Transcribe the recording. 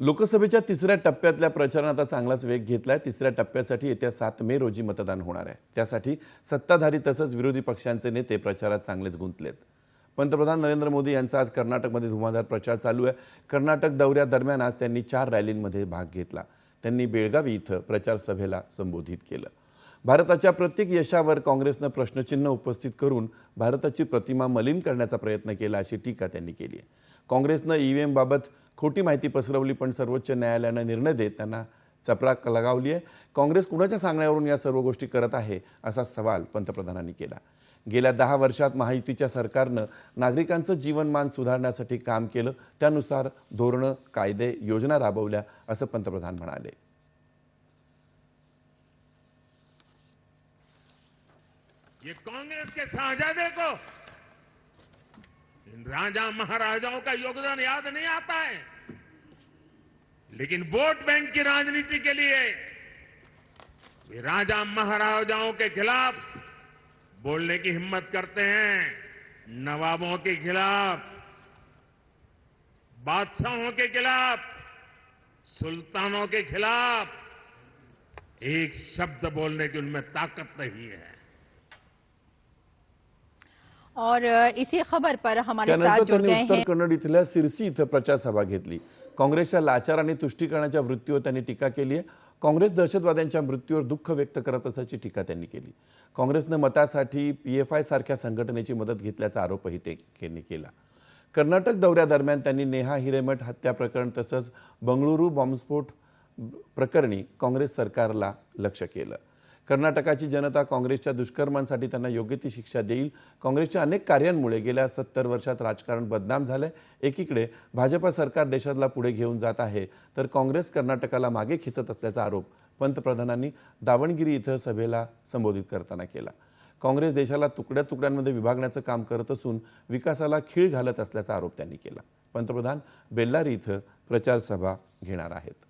लोकसभेच्या तिसऱ्या टप्प्यातल्या प्रचारानं आता चांगलाच वेग घेतला आहे तिसऱ्या टप्प्यासाठी येत्या सात मे रोजी मतदान होणार आहे. त्यासाठी सत्ताधारी तसंच विरोधी पक्षांचे नेते प्रचारात चांगलेच गुंतलेत. पंतप्रधान नरेंद्र मोदी यांचा आज कर्नाटकमध्ये धुमाधार प्रचार चालू आहे. कर्नाटक दौऱ्यादरम्यान आज त्यांनी चार रॅलींमध्ये भाग घेतला. त्यांनी बेळगावी इथं प्रचार सभेला संबोधित केलं. भारताच्या प्रत्येक यशावर काँग्रेसनं प्रश्नचिन्ह उपस्थित करून भारताची प्रतिमा मलिन करण्याचा प्रयत्न केला अशी टीका त्यांनी केली आहे. काँग्रेसनं ई व्ही एमबाबत खोटी माहिती पसरवली पण सर्वोच्च न्यायालयानं निर्णय देत त्यांना चपराक लगावली आहे. काँग्रेस कुणाच्या सांगण्यावरून या सर्व गोष्टी करत आहे असा सवाल पंतप्रधानांनी केला. गेल्या दहा वर्षात महायुतीच्या सरकारनं नागरिकांचं जीवनमान सुधारण्यासाठी काम केलं. त्यानुसार धोरणं कायदे योजना राबवल्या असं पंतप्रधान म्हणाले. ये कांग्रेस के शाहजादे को इन राजा महाराजाओं का योगदान याद नहीं आता है। लेकिन वोट बैंक की राजनीति के लिए वे राजा महाराजाओं के खिलाफ बोलने की हिम्मत करते हैं, नवाबों के खिलाफ, बादशाहों के खिलाफ, सुल्तानों के खिलाफ एक शब्द बोलने की उनमें ताकत नहीं है। और इसी खबर पर हमारे साथ जुड़ गए उत्तर कन्नड इथल्या सिरसी इथं प्रचार सभा घेतली. काँग्रेसच्या लाचार आणि तुष्टीकरणाच्या वृत्तीवर त्यांनी टीका केली आहे. काँग्रेस दहशतवाद्यांच्या मृत्यूवर दुःख व्यक्त करत असल्याची टीका त्यांनी केली. काँग्रेसनं मतासाठी पी एफ आय सारख्या संघटनेची मदत घेतल्याचा आरोपही ते त्यांनी केला. कर्नाटक दौऱ्यादरम्यान त्यांनी नेहा हिरेमठ हत्या प्रकरण तसंच बंगळुरू बॉम्बस्फोट प्रकरणी काँग्रेस सरकारला लक्ष केलं. कर्नाटकाची जनता काँग्रेसच्या दुष्कर्मांसाठी त्यांना योग्य ती शिक्षा देईल. काँग्रेसच्या अनेक कार्यांमुळे गेल्या सत्तर वर्षात राजकारण बदनाम झालंय. एकीकडे भाजपा सरकार देशाला पुढे घेऊन जात आहे तर काँग्रेस कर्नाटकाला मागे खेचत असल्याचा आरोप पंतप्रधानांनी दावणगिरी इथं सभेला संबोधित करताना केला. काँग्रेस देशाला तुकड्या तुकड्यांमध्ये विभागण्याचं काम करत असून विकासाला खीळ घालत असल्याचा आरोप त्यांनी केला. पंतप्रधान बेल्लारी इथं प्रचारसभा घेणार आहेत.